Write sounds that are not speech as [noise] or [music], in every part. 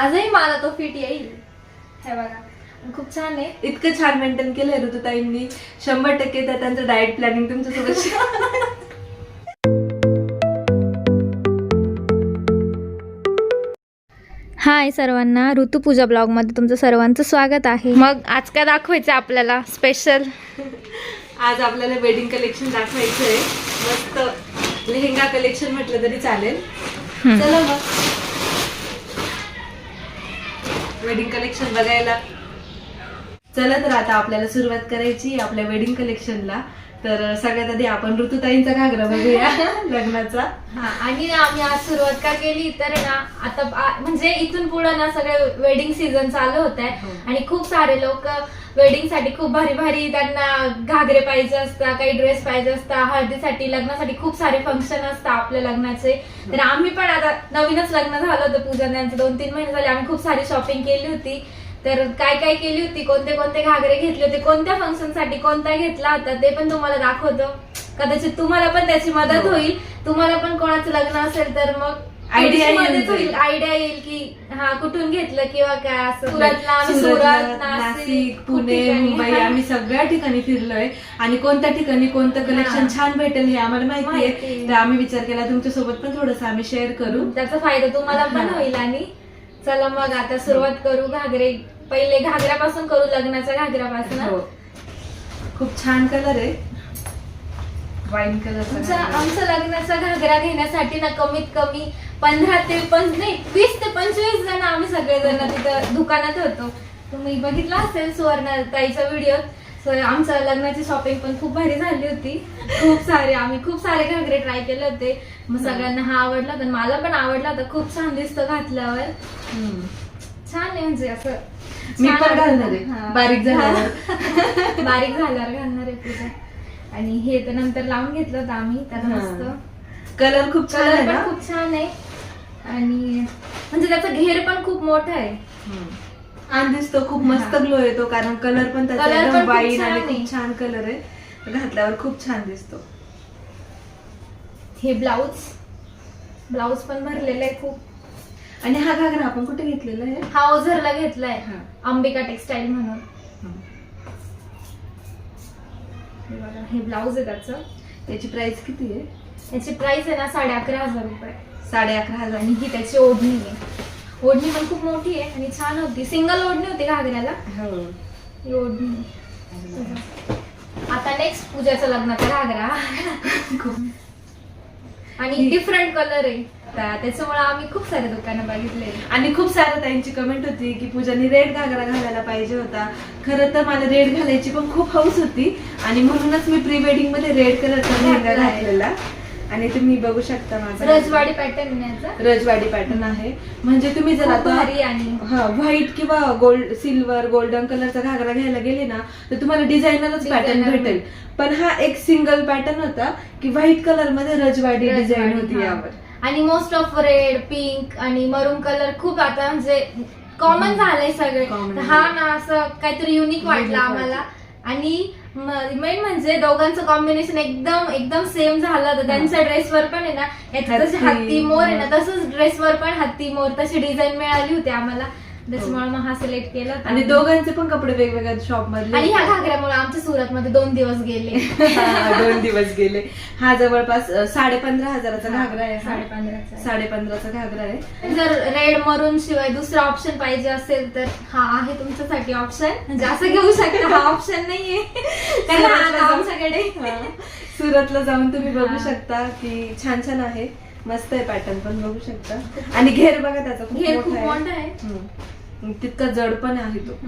आजही मला तो फिट येईल. हे बघा. खूप छान आहे. इतकं छान मेंटेन केलंय ऋतुताईंनी. शंभर टक्के त्या त्यांचं डाएट प्लॅनिंग तुमच्यासोबत [laughs] हाय सर्वांना ऋतुपूजा ब्लॉगमध्ये तुमचं सर्वांचं स्वागत आहे. मग आज काय दाखवायचं आपल्याला? स्पेशल आज आपल्याला वेडिंग कलेक्शन दाखवायचं आहे मस्त लेहेंगा कलेक्शन म्हटलं तरी चालेल. चला मग. वेडिंग कलेक्शन बघायला. चला तर आता आपल्याला सुरुवात करायची आपल्या वेडिंग कलेक्शनला तर सगळ्यात आधी आपण ऋतुताईंचा घागरा बघूया [laughs] लग्नाचा. हा आणि ना आम्ही आज सुरुवात का केली तर ना आता आ- म्हणजे इथून पुढे ना सगळे वेडिंग सीझन चालू होत आहे हो. आणि खूप सारे लोक वेडिंगसाठी खूप भारी भारी त्यांना घागरे पाहिजे असतात काही ड्रेस पाहिजे असतात हळदीसाठी लग्नासाठी खूप सारे फंक्शन असतात आपल्या लग्नाचे. तर आम्ही पण आता नवीनच लग्न झालं होतं पूजा त्यांचं दोन तीन महिने झाले आम्ही खूप सारी शॉपिंग केली होती. तर काय काय केली होती कोणते कोणते घागरे घेतले होते कोणत्या फंक्शनसाठी कोणता घेतला होता ते पण तुम्हाला दाखवतो कदाचित तुम्हाला पण त्याची मदत हो. होईल तुम्हाला पण कोणाचं लग्न असेल तर मग मदत जाईल. होईल आयडिया येईल की हा कुठून घेतलं किंवा काय असं सुरत नाशिक पुणे. मुंबई आम्ही सगळ्या ठिकाणी फिरलोय आणि कोणत्या ठिकाणी कोणतं कलेक्शन. छान भेटेल हे आम्हाला माहिती आहे. तर आम्ही विचार केला तुमच्यासोबत पण थोडस आम्ही शेअर करू त्याचा फायदा तुम्हाला पण. होईल आणि चला मग आता सुरुवात करू घागरे. पहिले घागऱ्यापासून करू लग्नाच्या घागऱ्यापासून हो. खूप छान कलर आहे. वाईन आमचा कलर आमचा लग्नाचा घागरा घेण्यासाठी ना कमीत कमी पंधरा ते पण नाही वीस ते पंचवीस जण आम्ही सगळेजण तिथं दुकानात होतो. तुम्ही बघितला असेल सुवर्ण ताईचा व्हिडिओ आमच्या लग्नाची शॉपिंग पण खूप भारी झाली होती. खूप सारे आम्ही खूप सारे घागरे ट्राय केले होते. मग सगळ्यांना हा आवडला होता मला पण आवडला होता. खूप छान दिसतो घातल्यावर. छान आहे म्हणजे असं. मी पण. घालणार आहे. बारीक झाल्यावर. [laughs] बारीक झाल्यावर घालणार आहे पूजा. आणि हे तर नंतर लावून घेतलं होतं आम्ही. त्याला हा. मस्त. कलर खूप छान कलर आहे पण खूप छान आहे. आणि म्हणजे त्याचा घेर पण खूप मोठा आहे. छान दिसतो खूप मस्त ग्लो येतो कारण कलर पण त्याचा Color पण एकदम खूप वाईन छान आणि आहे. खूप छान कलर आहे. घातल्यावर खूप छान दिसतो. हे ब्लाऊज ब्लाऊज पण भरलेलं आहे खूप. आणि हा घागरा आपण कुठे घेतलेला आहे? हा ओझरला घेतलाय. हा. अंबिका टेक्सटाईल म्हणून. हे. बघा, हे ब्लाऊज आहे त्याचं. त्याची प्राइस किती आहे? याची प्राइस आहे ना साडे अकरा हजार रुपये. साडे अकरा हजार. आणि ही त्याची ओढणी आहे. ओढणी पण खूप मोठी आहे आणि छान होती. सिंगल ओढणी होती घागऱ्याला हो. ही ओढणी. आता नेक्स्ट पूजाचा लग्नाचा घागरा आणि डिफरंट कलर आहे. त्या- त्याच्यामुळे आम्ही खूप सारे दुकानं बघितले. आणि खूप सारं त्यांची कमेंट होती की पूजाने रेड घागरा घालायला पाहिजे होता. खरं तर मला रेड घालायची पण खूप हौस होती. आणि म्हणूनच मी प्री वेडिंगमध्ये रेड कलरचा घातलाय. घातलेला. आणि तुम्ही बघू शकता माझा रजवाडी पॅटर्न रजवाडी पॅटर्न आहे. म्हणजे तुम्ही जर आता हा व्हाईट किंवा गोल्ड सिल्वर गोल्डन कलरचा घागरा घ्यायला गेले ना तर तुम्हाला डिझायनरच पॅटर्न. भेटेल. पण हा एक सिंगल पॅटर्न होता की व्हाईट कलरमध्ये रजवाडी डिझाईन होती. यावर. आणि मोस्ट ऑफ रेड पिंक आणि मरून कलर खूप आता म्हणजे कॉमन झालंय सगळे. हा. ना असं काहीतरी युनिक वाटलं आम्हाला. आणि मेन म्हणजे दोघांचं कॉम्बिनेशन एकदम एकदम सेम झालं तर त्यांच्या ड्रेसवर पण आहे ना हत्ती, मोर आहे ना. तसंच ड्रेसवर पण हत्ती मोर तशी डिझाईन मिळाली होती आम्हाला. त्याच्यामुळे मग हा सिलेक्ट केला. आणि दोघांचे पण कपडे वेगवेगळ्या शॉप मधले आणि ह्या घागऱ्यामुळे आमच्या सुरत मध्ये दोन दिवस गेले [laughs] हा, दोन दिवस गेले हा जवळपास साडे पंधरा हजाराचा घागरा आहे हा. साडे पंधराचा आहे. साडे पंधराचा घागरा आहे जर रेड मरून शिवाय दुसरा ऑप्शन पाहिजे असेल तर हा आहे तुमच्यासाठी ऑप्शन म्हणजे असं घेऊ शकता हा ऑप्शन नाहीये [laughs] कारण हा आता आमच्याकडे हा. सुरतला जाऊन तुम्ही बघू हा. शकता की छान छान आहे मस्त आहे पॅटर्न पण बघू शकता आणि घेर बघा त्याचा खूप घेर खूप मोठा मोठा आहे आहे हम्म. तितका जड पण आहे तो.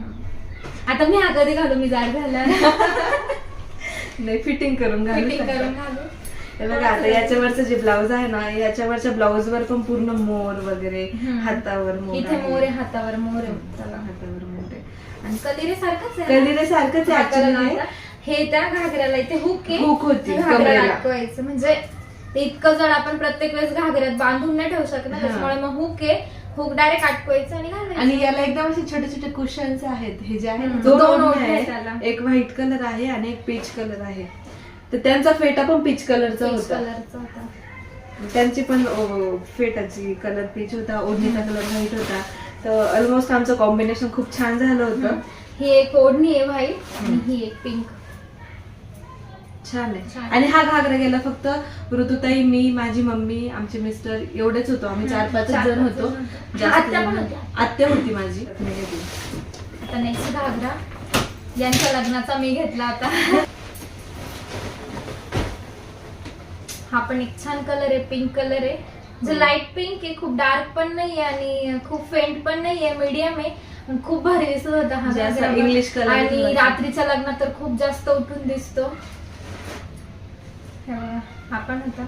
आता मी हा कधी घालू? मी जाड झाला [laughs] नाही फिटिंग करून घालू फिटिंग. करून घालू. हे बघा आता याच्यावरचं जे ब्लाऊज आहे ना याच्यावरच्या ब्लाऊज वर पण पूर्ण मोर वगैरे. हातावर मोर इथे मोर आहे हातावर मोर आहे. हातावर मोर आहे. आणि कलिरे सारखंच आहे कलिरे सारखंच आहे हा त्या घागऱ्याला इथे हुक आहे. Hook होती. अडकवायचं. म्हणजे ते इतकं जड आपण प्रत्येक वेळेस घागऱ्यात बांधून नाही ठेवू हा. त्याच्यामुळे मग हुक आहे. हुक डायरेक्ट अटकवायचं आणि घालायचं आणि याला एकदम असे छोटे छोटे कुशन्स आहेत. हे जे आहे हम्म. दोन दोन ओढणे ओढणे आहेत. त्याला. एक व्हाईट कलर आहे आणि एक पीच कलर आहे. तर त्यांचा फेटा पण पीच कलरचा Peach होता. कलरचा होता. त्यांची पण फेटाची कलर पीच होता ओढणीचा कलर व्हाईट होता. तर ऑलमोस्ट आमचं कॉम्बिनेशन खूप छान झालं होतं. ही एक ओढणी आहे व्हाईट आणि ही एक पिंक छान. आहे. आणि हा घागरा गेला फक्त ऋतुताई मी माझी मम्मी आमचे मिस्टर एवढेच होतो. आम्ही चार पाच जण होतो. जास्त आत्या होती माझी. मी घेतली. आता नेक्स्ट घागरा. यांच्या लग्नाचा मी घेतला आता. हा पण एक छान कलर आहे पिंक कलर आहे. जो लाइट पिंक आहे खूप डार्क पण नाही आणि खूप फेंट पण नाही आहे. मीडियम आहे खूप भारी दिसत होता हा म्हणजे. English color आणि. रात्रीच्या लग्नात तर खूप जास्त उठून दिसतो. हे बघा, पण होता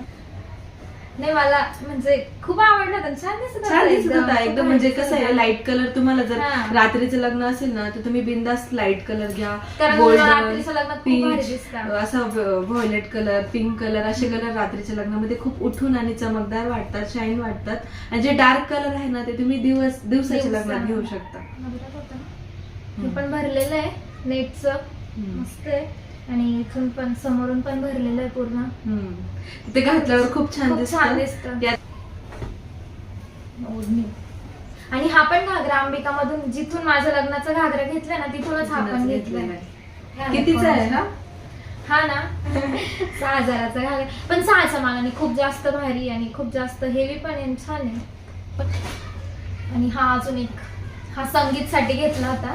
नाही मला म्हणजे खूप आवडला होता छान दिसत होता छान दिसत होता खूप एकदम म्हणजे कसं आहे. लाइट कलर तुम्हाला जर हा. रात्रीचं लग्न असेल ना तर तुम्ही बिंदास लाइट कलर घ्या कारण लग्नात खूप भारी दिसतात. असा व्हायोलेट कलर पिंक कलर असे कलर रात्रीच्या लग्नामध्ये खूप उठून आणि चमकदार वाटतात शाईन वाटतात आणि जे डार्क कलर आहे ना ते तुम्ही दिवस दिवसाच्या दिवसा. लग्नात घेऊ शकता नवरात होता ना. हे पण भरलेलं आहे नेटचं हम्म. मस्त आहे आणि इथून पण समोरून पण भरलेलं आहे पूर्ण. ते घातल्यावर खूप छान खूप छान दिसतं. दिसतं. त्यात ओढणी. आणि हा पण घागरा अंबिका मधून जिथून माझ्या लग्नाचा घागरा घेतला ना तिथूनच हा पण घेतलाय. कितीचा आहे हा हा ना? [laughs] सहा हजाराचा घागरा. पण सहाच्या मानाने खूप जास्त भारी आणि खूप जास्त हेवी पण आहे आणि छान आहे. पण- आणि हा अजून एक. हा संगीत साठी घेतला होता.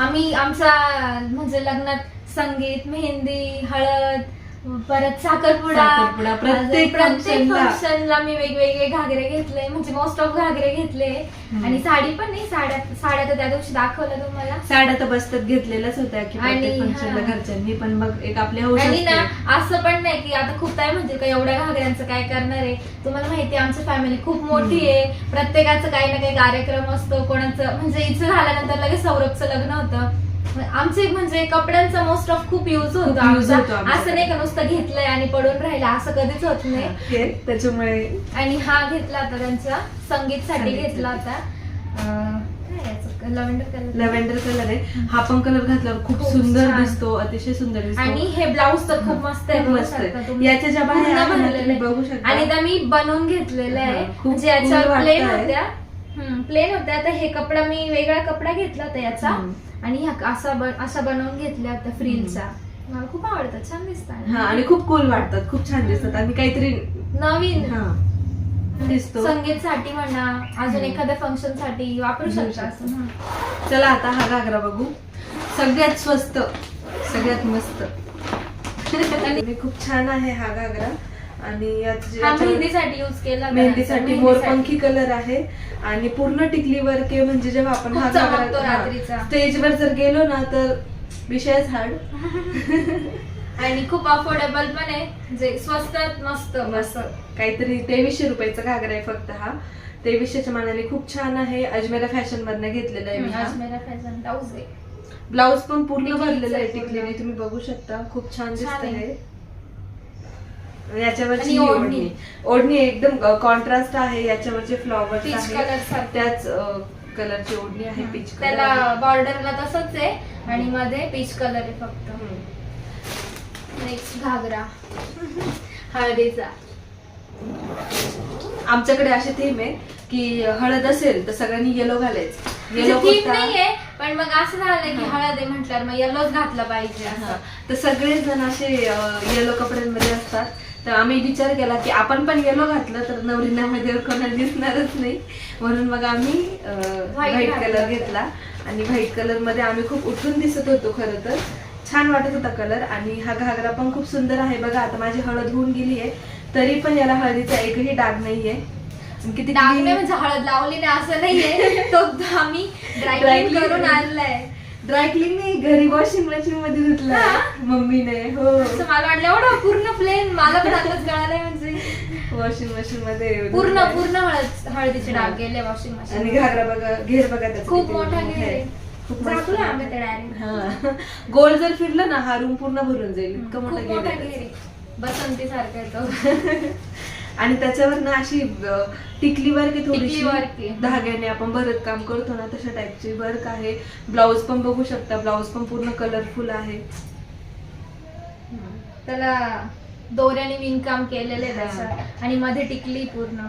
आम्ही आमच्या म्हणजे लग्नात संगीत मेहंदी हळद परत साखरपुडा. साखरपुडा, प्रत्येक प्रत्येक. फंक्शनला मी वेगवेगळे घागरे घेतले. म्हणजे मोस्ट ऑफ घागरे घेतले. हम्म. आणि साडी पण नाही साड्या साड्या तर त्या दिवशी दाखवलं तुम्हाला. साड्या तर बसतात घेतलेल्याच होत्या की आणि प्रत्येक फंक्शनला हा. घरच्यांनी. पण मग एक आपली हौस आणि ना असते. असं पण नाही की आता खूप काय म्हणजे का एवढ्या घागऱ्यांचं काय करणार आहे? तुम्हाला माहिती आहे आमची फॅमिली खूप मोठी आहे. प्रत्येकाचं काही ना काही कार्यक्रम असतो. कोणाचं म्हणजे इथं झाल्यानंतर लगेच सौरभचं लग्न होतं. आमचे म्हणजे कपड्यांचा मोस्ट ऑफ खूप युज होतो use आमचा. होतो आमच्याकडे. असं नाही का नुसतं घेतलंय आणि पडून राहिलं असं कधीच होत नाही त्याच्यामुळे आणि हा घेतला होता त्यांचा संगीतसाठी संगीतसाठी. घेतला होता लव्हेंडर कलर लव्हेंडर कलर आहे हा पण कलर घातल्यावर खूप खूप सुंदर छान. दिसतो अतिशय सुंदर दिसतो आणि हे ब्लाऊज तर खूप मस्त आहे खूप बघू मस्त आहे. तुम्ही. याच्या ज्या बाह्या पूर्ण आहे ना, भरलेलं तुम्ही आहे. बघू शकता. आणि त्या मी बनवून घेतलेलं आहे हा, खूप म्हणजे याच्यावर प्लेन वाटतंय. होत्या प्लेन होत्या तर हे कपडा मी वेगळा कपडा घेतला होता याचा हम्म. आणि ह्या असा बन- असा बनवून घेतल्या होत्या फ्रीलचा. मला खूप आवडतं छान दिसतात. हा आणि खूप कूल वाटतात खूप छान दिसतात. आणि काहीतरी नवीन. हा दिसतो. संगीतसाठी म्हणा अजून. एखाद्या फंक्शनसाठी वापरू शकता असं. हा. चला आता हा घागरा बघू. सगळ्यात स्वस्त सगळ्यात मस्त. [laughs] आणि खूप छान आहे हा घागरा. आणि मेहंदीसाठी युज केला मेहंदीसाठी. मोरपंखी कलर आहे आणि पूर्ण टिकली वर्क आहे म्हणजे जेव्हा आपण हा स्टेजवर जर गेलो ना तर विषयच हार्ड [laughs] आणि खूप अफोर्डेबल पण आहे. जे स्वस्तात मस्त मस्त. काहीतरी तेवीसशे रुपयाचा घागरा आहे फक्त हा. तेवीसशेच्या मानाने खूप छान आहे. अजमेरा फॅशन मधनं घेतलेला आहे हा. अजमेरा फॅशन ब्लाऊज आहे. ब्लाऊज पण पूर्ण भरलेला आहे. टिकलीने. तुम्ही बघू शकता. खूप छान दिसत आहे. याच्यावरची आणि ओढणी. ओढणी. ओढणी एकदम कॉन्ट्रास्ट आहे याच्यावरचे फ्लॉवर Peach आहे color सारखं. त्याच कलरची ओढणी आहे पीच त्याला बॉर्डरला तसंच आहे आणि मध्ये पीच कलर आहे फक्त. नेक्स्ट घागरा. हळदीचा. आमच्याकडे अशी थीम आहे की हळद असेल तर सगळ्यांनी येलो घालायचं. थीम येलो नाहीये पण मग असं झालं की हळद आहे म्हटल्यावर मग येलोच घातला पाहिजे असं. तर सगळेच जण असे येलो कपड्यांमध्ये असतात. तर आम्ही विचार केला की आपण पण येलो घातलं तर नवरीनामध्ये कोणाला दिसणारच नाही. म्हणून मग आम्ही व्हाईट. कलर घेतला. आणि व्हाईट कलरमध्ये आम्ही खूप उठून दिसत होतो खरं तर. छान वाटत होता कलर आणि हा घागरा पण खूप सुंदर आहे बघा. आता माझी हळद होऊन गेली आहे. तरी पण याला हळदीचा एकही डाग नाहीये. किती डाग नाही म्हणजे हळद लावली नाही असं नाहीये. [laughs] तो आम्ही ड्रायक्लीन करून. आणलाय. ड्राय क्लीन नाही घरी वॉशिंग मशीन मध्ये धुतला हा? मम्मीने हो असं मला वाटलं एवढं पूर्ण प्लेन मला पण आताच कळालंय म्हणजे वॉशिंग मशीन मध्ये पूर्ण धुतलाय. पूर्ण हळद हळदीचे डाग गेले वॉशिंग आणि मशीन घागरा बघा घेर बघा त्याचा खूप किती मोठा घेर आहे. आहे. खूप मस्त झाकलं आहे. आम्ही ते हा. गोल जर फिरलं ना हा रूम पूर्ण भरून जाईल इतकं खूप मोठा घेर. आहे. बसंती सारखा येतो [laughs] आणि त्याच्यावर ना अशी टिकली वर्क थोडीशी. धाग्याने आपण भरत काम करतो ना तशा टाईपची वर्क आहे. ब्लाऊज पण बघू शकता. ब्लाऊज पण पूर्ण कलरफुल आहे. त्याला दोऱ्याने विणकाम केलेले आणि मध्ये टिकली पूर्ण.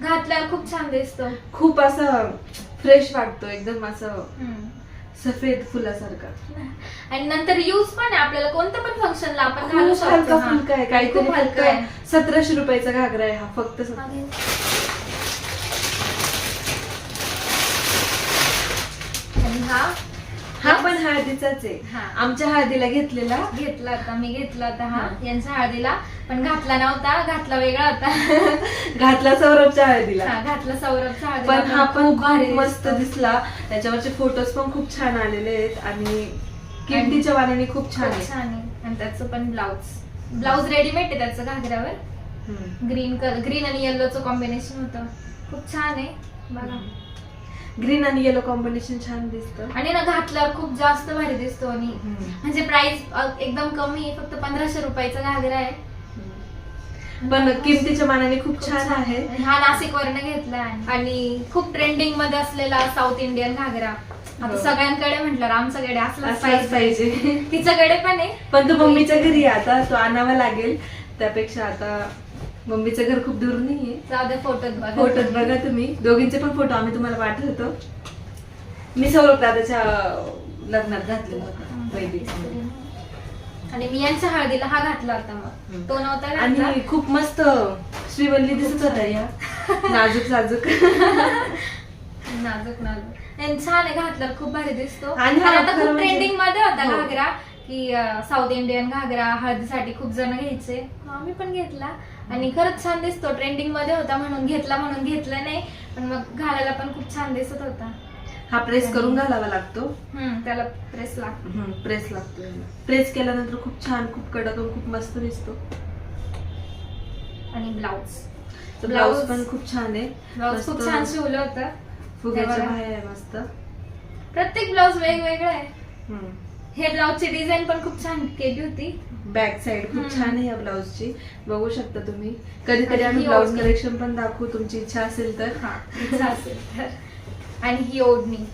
घातल्यावर खूप छान दिसतो. खूप असं फ्रेश वाटतो. एकदम असं. सफेद फुलासारखा. आणि नंतर यूज पण आहे आपल्याला कोणतं पण फंक्शनला आपण घालू खूप शकतो. हलका हा. फुलका आहे काहीतरी खूप हलका आहे. फक्त सतराशे रुपयाचा घागरा आहे हा फक्त. आणि हा? हा? पण हळदीचाच आहे. हा. आमच्या हळदीला घेतलेला. घेतला होता मी घेतला होता हा. यांच्या हळदीला पण घातला नव्हता घातला वेगळा होता. [laughs] घातला सौरभच्या हळदीला. हा, घातला सौरभच्या पण हा पण खूप भारी मस्त दिसतो. दिसला. त्याच्यावरचे फोटोज पण खूप छान आलेले आहेत आणि किमतीच्या वाण्याने खूप छान खूप आहे छान आहे. आणि त्याचं पण ब्लाऊज ब्लाऊज रेडीमेड आहे त्याचं घागऱ्यावर. हम्म. ग्रीन कलर ग्रीन आणि येल्लोचं कॉम्बिनेशन होतं. खूप छान आहे. बघा. ग्रीन आणि येलो कॉम्बिनेशन छान दिसतं. आणि ना घातल्यावर खूप जास्त भारी दिसतो आणि हम्म. म्हणजे प्राइस एकदम कमी आहे फक्त पंधराशे रुपयाचा घागरा आहे. पण किमतीच्या मानाने खूप छान आहे. हा नाशिक वरनं घेतलाय आणि खूप ट्रेंडिंगमध्ये असलेला साऊथ इंडियन घागरा. आता हो. सगळ्यांकडे म्हटलं आमच्याकडे असलाच असलाच पाहिजे. पाहिजे. तिच्याकडे पण आहे. पण तो मम्मीच्या घरी आहे आता तो आणावा लागेल. त्यापेक्षा आता मम्मीचं घर खूप दूर नाहीये. दे फोटोत बघा. फोटोत बघा तुम्ही. दोघींचे पण फोटो आम्ही तुम्हाला पाठवतो. मी सौरभ दादाच्या लग्नात घातलेला होता आणि मी यांच्या हळदीला हा घातला होता मग. तो नव्हता घातला. आणि खूप मस्त श्रीवल्ली दिसत होता या. [laughs] नाजूक साजूक. नाजूक नाजूक. आणि छान आहे घातल्यावर खूप भारी दिसतो. आणि आता खूप म्हणजे- ट्रेंडिंगमध्ये होता हो. घागरा की साऊथ इंडियन घागरा हळदीसाठी खूप जण घ्यायचे. आम्ही पण घेतला. आणि खरंच छान दिसतो. ट्रेंडिंगमध्ये होता म्हणून घेतला म्हणून घेतला नाही पण मग घालायला पण खूप छान दिसत होता. हा प्रेस करून घालावा लागतो. हम्म त्याला प्रेस लागतो. प्रेस लागतो प्रेस केल्यानंतर खूप छान खूप कडक आणि खूप मस्त दिसतो. आणि ब्लाऊज ब्लाऊज Blouse- पण खूप छान आहे. ब्लाऊज खूप मस्त छान शिवलं होतं. फुग्याच्या तेव्हा- बाहेर आहे मस्त. प्रत्येक ब्लाऊज वेगवेगळं आहे. हम्म. हे ब्लाऊजची डिझाईन पण खूप छान केली होती. बॅक साइड खूप. छान आहे या ब्लाऊजची बघू शकता तुम्ही कधीतरी आणि आम्ही ब्लाऊज. कलेक्शन पण दाखवू तुमची इच्छा असेल तर हा इच्छा असेल तर आणि ही ओढणी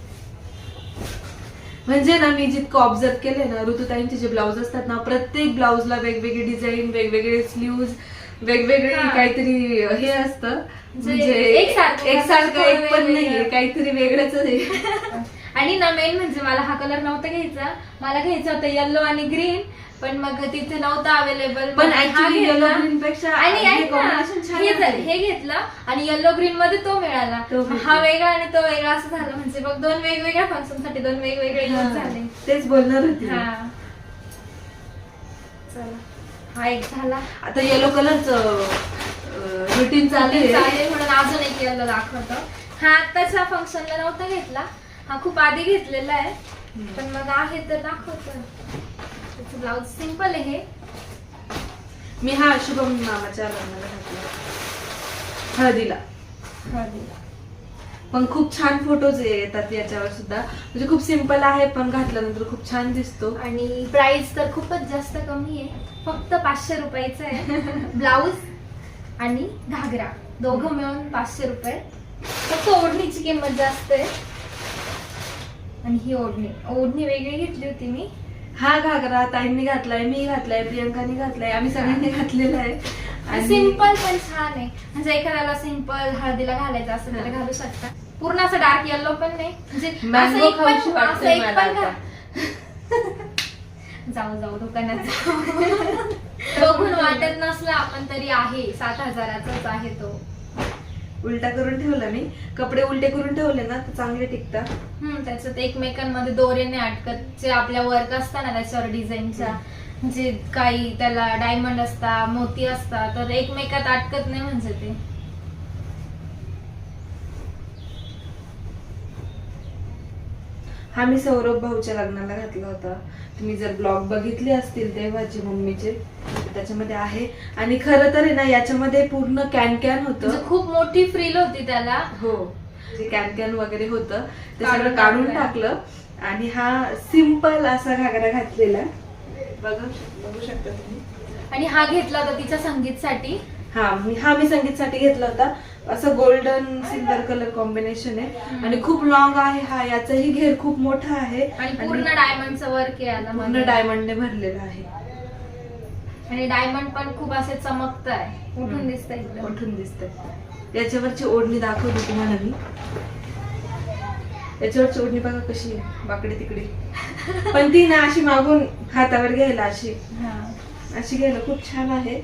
म्हणजे ना मी जितकं ऑब्झर्व केले ना ऋतुताईंचे जे ब्लाऊज असतात ना प्रत्येक ब्लाऊजला वेगवेगळी डिझाईन वेगवेगळे स्लीव्ज वेगवेगळे. काहीतरी हे असतं म्हणजे म्हणजे एकसारखं एक पण. नाहीये काहीतरी वेगळंच आहे [laughs] आणि ना मेन म्हणजे मला हा कलर नव्हता घ्यायचा. मला घ्यायचा होता येल्लो आणि ग्रीन पण मग तिथे नव्हता अवेलेबल पण actually yellow green पेक्षा आणि हे ऐक ना, combination छान हे आहे. जर- हे घेतलं आणि येल्लो ग्रीन मध्ये तो मिळाला. तो मग. हा वेगळा आणि तो वेगळा असं झालं. म्हणजे बघ दोन वेगवेगळ्या फंक्शनसाठी दोन वेगवेगळे हा. झाले तेच बोलणार होती. मी. हा. चला. हा एक झाला. आता येलो कलरचं रुटीन चालू आहे. चालेल म्हणून अजून एक येल्लो दाखवतो. हा आताच्या फंक्शनला नव्हता घेतला. हा खूप आधी घेतलेला आहे. पण मग आहे तर दाखवतो. त्याचं ब्लाऊज सिंपल आहे. हे मी हा शुभम मामाच्या लग्नाला घातला हळदीला. पण खूप छान फोटोज येतात याच्यावर सुद्धा. म्हणजे खूप सिंपल आहे पण घातल्यानंतर खूप छान दिसतो. आणि प्राइस तर खूपच जास्त कमी आहे. फक्त पाचशे रुपयाचं आहे. [laughs] ब्लाऊज आणि घागरा. दोघं मिळून पाचशे रुपये. फक्त ओढणीची किंमत जास्त आहे. आणि ही ओढणी. ओढणी वेगळी घेतली होती मी. हा घागरा ताईंनी घातलाय मी घातलाय प्रियंकाने घातलाय आम्ही सगळ्यांनी घातलेला आहे. आणि सिंपल पण छान आहे. म्हणजे एखाद्याला सिंपल हळदीला घालायचं असेल तर घालू शकता. पूर्ण असं डार्क येल्लो पण नाही. म्हणजे असं असं [laughs] जाऊ जाऊ दुकानात जाऊ. [laughs] बघून वाटत नसला आपण तरी आहे. सात हजाराचाच आहे तो. उलटा करून ठेवला मी. कपडे उलटे करून ठेवले ना तर चांगले टिकतात. हम्म त्याच्यात एकमेकांमध्ये दोरेने अटकत जे आपल्या वर्क असतात ना त्याच्यावर डिझाईनच्या जे काही त्याला डायमंड असता मोती असता तर एकमेकात अटकत नाही म्हणजे ते. हा मी सौरभ भाऊच्या लग्नाला घातला होता. तुम्ही जर ब्लॉग बघितले असतील तेव्हाचे मम्मीचे त्याच्यामध्ये आहे. आणि खरं तर आहे ना याच्यामध्ये पूर्ण कॅन कॅन म्हणजे होतं खूप मोठी फ्रील होती त्याला. हो. जे कॅन कॅन वगैरे होतं ते सगळं काढून. टाकलं. आणि हा सिंपल असा घागरा घातलेला. बघा बघू शकता तुम्ही. आणि हा घेतला होता तिच्या संगीतसाठी. हा मी हा मी संगीतसाठी घेतला होता. असं गोल्डन सिल्वर कलर कॉम्बिनेशन आहे. आणि खूप लॉंग आहे हा याचाही घेर खूप मोठा आहे. आणि पूर्ण डायमंडचं वर्क याला पूर्ण डायमंडने भरलेला आहे. आणि डायमंड पण खूप असे चमकत आहे उठून. दिसत उठून दिसतंय. याच्यावरची ओढणी दाखवली तुम्हाला मी. याच्यावरची ओढणी बघा कशी आहे. वाकडी तिकडी. [laughs] पण ती ना अशी मागून हातावर घ्यायला अशी. अशी घ्यायला खूप छान आहे.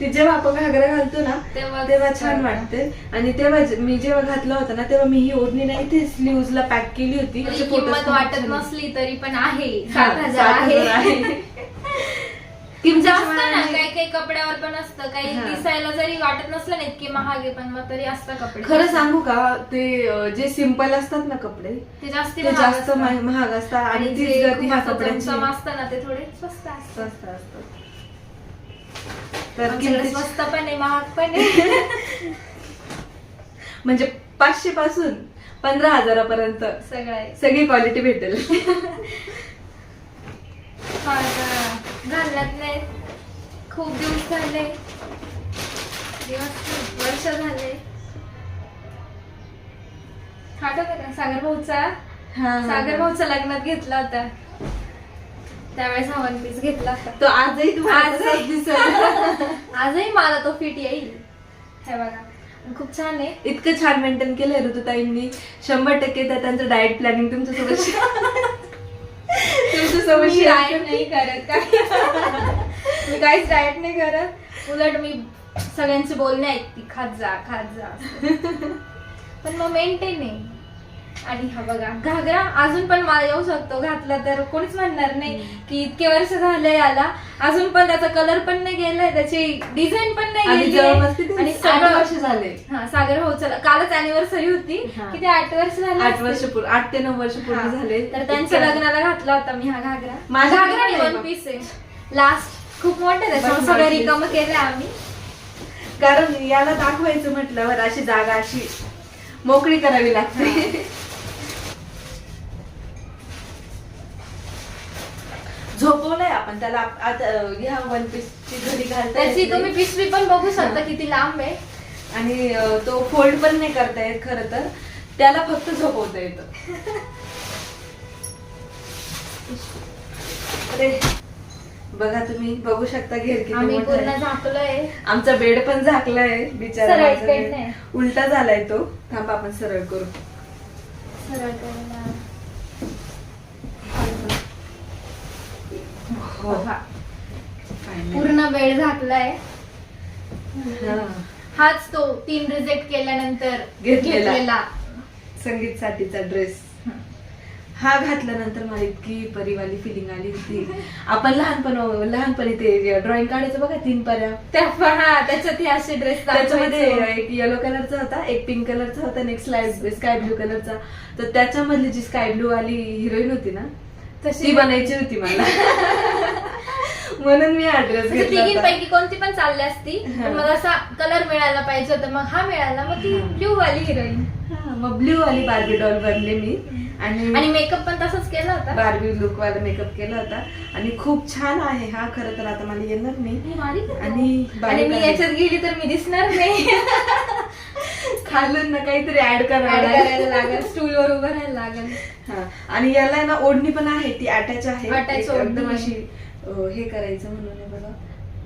ती जेव्हा आपण घागरा घालतो ना तेव्हा तेव्हा छान वाटते. आणि तेव्हा मी जेव्हा घातला होता ना तेव्हा मी ही ओढणी ना इथे स्लीव्हजला पॅक केली होती. म्हणजे किंमत वाटत. नसली तरी पण आहे. सात हजार [laughs] जास्त ना काही काही कपड्यावर पण असतं. काही. दिसायला जरी वाटत नसलं ना इतके महाग पण मग तरी असतं कपडे. खरं सांगू का ते जे सिंपल असतात ना कपडे ते जास्त ते जास्त महाग असतात. आणि जे कपड्यांची. असतं ना ते थोडे स्वस्त असतात. तर किमती स्वस्त पण आहे महाग पण आहे. [laughs] म्हणजे पाचशे पासून पंधरा हजारापर्यंत सगळं सगळी क्वालिटी भेटेल. हा. घालण्यात नाही खूप दिवस झाले. दिवस वर्ष झाले. आठवतं का? सागर भाऊचा? सागर भाऊचा लग्नात घेतला होता. त्यावेळेस हा वन पीस घेतला तो आजही आजही. दिसेल. [laughs] आजही मला तो फिट येईल हे बघा खूप छान आहे इतकं छान मेंटेन केलंय ऋतुताईंनी शंभर टक्के त्या त्यांचं डाएट प्लॅनिंग तुमच्यासोबत [laughs] तुमच्यासोबत डाएट. नाही करत काही मी काहीच डाएट नाही करत उलट मी सगळ्यांचे बोलणे ऐकते खात जा खात जा. [laughs] पण मग मेंटेन आहे आणि हा बघा घागरा अजून पण मला येऊ शकतो घातला तर कोणीच म्हणणार नाही की इतके वर्ष झाले याला अजून पण त्याचा कलर पण नाही गेलाय त्याची डिझाईन पण नाही आणि गेली जवळपास किती? आणि आठ सगळं- वर्ष झाले. हा सागर भाऊ चला कालच अॅनिव्हर्सरी होती हा. किती आठ वर्ष झाले आठ असतील. वर्ष पूर्ण आठ ते नऊ वर्ष पूर्ण हा. झाले तर त्यांच्या इतक्या- लग्नाला घातला होता मी हा घागरा माझ्या घागरा वन. पीस आहे लास्ट खूप मोठे सगळं one piece. रिकाम केलंय आम्ही कारण याला दाखवायचं म्हटल्यावर अशी जागा अशी मोकळी करावी लागते झोपवलंय आपण त्याला आता ह्या वन पीस ची घडी घालता त्याची तुम्ही. पिशवी पण बघू शकता किती लांब आहे आणि अं, तो फोल्ड पण नाही करता येत खरं तर त्याला फक्त झोपवता येतं अरे बघा तुम्ही बघू शकता घेर किती आम्ही मोठा पूर्ण आहे. झाकलोय आमचा बेड पण झाकलाय बिचारा सरळ माझा बेड बेड. नाही. उलटा झालाय तो थांब आपण सरळ करू सरळ करायला. हो. पूर्ण बेड झाकलाय. हाच तो तीन रिजेक्ट केल्यानंतर घेतलेला. घेतलेला. संगीत साठीचा ड्रेस. हा. घातल्यानंतर मला इतकी परिवाली फिलिंग आली होती. आपण लहानपण लहानपणी ते ड्रॉइंग काढायचं बघा तीन पर्या त्या हा त्याच्यात हे असे ड्रेस त्याच्यामध्ये एक येलो कलरचा होता एक पिंक कलरचा होता आणि एक स्लाय स्काय ब्लू कलरचा तर त्याच्यामधली जी स्काय ब्लू वाली हिरोईन होती ना ती बनायची होती मला. म्हणून मी ड्रेस घेतला होता. तिघींपैकी कोणती पण चालली असती. पण मग असा कलर मिळायला पाहिजे होता. मग हा मिळाला. मग ती. ब्ल्यू वाली हिरोईन हा, मग ब्ल्यू वाली बार्बी डॉल बनले मी. आणि आणि मेकअप पण तसंच केला होता. बार्बी लुक वाला मेकअप केला होता. आणि खूप छान आहे हा. खरं तर आता मला येणार नाही. ही बारीक. आणि आणि बारीक मी आहे. याच्यात गेली तर मी दिसणार नाही. [laughs] खालून ना काहीतरी ऍड करायला करायला लागेल. स्टूल वर उभं राहायला लागेल. हा. आणि याला ना ओढणी पण आहे ती अटॅच आहे. Attach एक ओढणी. एकदम आहे. अशी अं, हे करायचं म्हणून आहे बघा.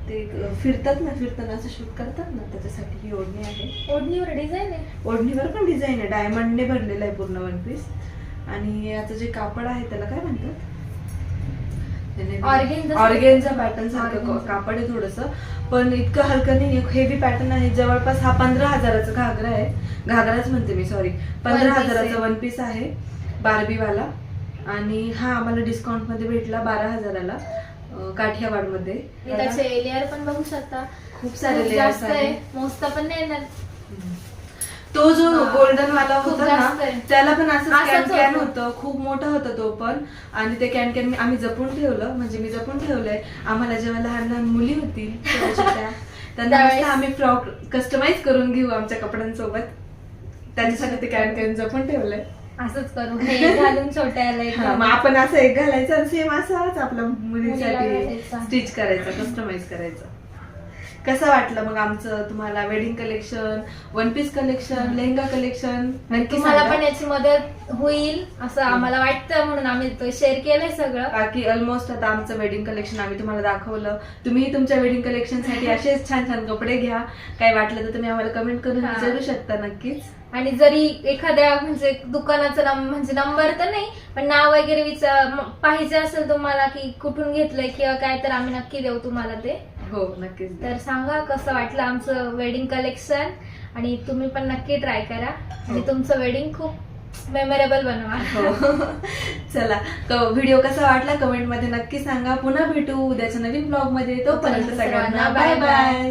ते अं, फिरतात ना फिरताना असं शूट करतात ना त्याच्यासाठी ही ओढणी आहे. ओढणीवर डिझाईन आहे. ओढणीवर पण डिझाईन आहे. डायमंडने भरलेलं आहे पूर्ण वन पीस आणि याचं जे कापड आहे त्याला काय म्हणतात. ऑर्गेनचा पॅटर्न सारखं. कापड आहे थोडस. पण इतकं हलकं नाही हेवी पॅटर्न आहे. जवळपास हा पंधरा हजाराचा घागरा आहे. घागराच म्हणते मी सॉरी पंधरा. हजाराचा वन पीस आहे. बार्बीवाला. आणि हा आम्हाला डिस्काउंटमध्ये भेटला बारा हजाराला काठियावाडमध्ये त्याचे लेअर पण बघू शकता. खूप सारे आहे. आहे मोजता पण नाही येणार. तो जो. गोल्डन वाला होता ना. त्याला पण असं कॅन कॅन होतं. होतं. खूप मोठा होता तो पण. आणि ते कॅन कॅन आम्ही जपून ठेवलं. म्हणजे मी जपून ठेवलंय. आम्हाला जेव्हा लहान लहान मुली छोट्या छोट्या, [laughs] त्यांना आम्ही फ्रॉक कस्टमाइज करून घेऊ आमच्या कपड्यांसोबत. त्यांच्यासाठी ते कॅन कॅन जपून ठेवलंय. असंच करू. हे घालून छोट्याला मग आपण असं एक घालायचं आणि सेम असाच आपल्या मुलीसाठी. स्टिच करायचा कस्टमाइज करायचं. कसं वाटलं मग आमचं तुम्हाला wedding collection one piece collection lehenga collection नक्की तुम्हाला सांगा. पण याची मदत होईल असं आम्हाला वाटतं म्हणून आम्ही तो शेअर केलंय सगळं. बाकी ऑलमोस्ट आता आमचं वेडिंग कलेक्शन आम्ही तुम्हाला दाखवलं. तुम्ही तुमच्या वेडिंग कलेक्शनसाठी [laughs] असेच छान छान कपडे घ्या. काय वाटलं तर तुम्ही आम्हाला कमेंट करून हा. विचारू शकता नक्कीच. आणि जरी एखाद्या म्हणजे दुकानाचं नंबर म्हणजे नंबर तर नाही पण नाव वगैरे विचार म- पाहिजे असेल तुम्हाला की कुठून घेतलंय किंवा काय तर आम्ही नक्की देऊ तुम्हाला ते. हो नक्कीच तर सांगा कसं वाटलं आमचं वेडिंग कलेक्शन आणि तुम्ही पण नक्की ट्राय करा. आणि हो. तुमचं वेडिंग खूप मेमोरेबल बनवा. हो. चला व्हिडिओ कसा वाटला कमेंटमध्ये नक्की सांगा. पुन्हा भेटू उद्याच्या नवीन ब्लॉगमध्ये. तोपर्यंत सगळ्यांना बाय बाय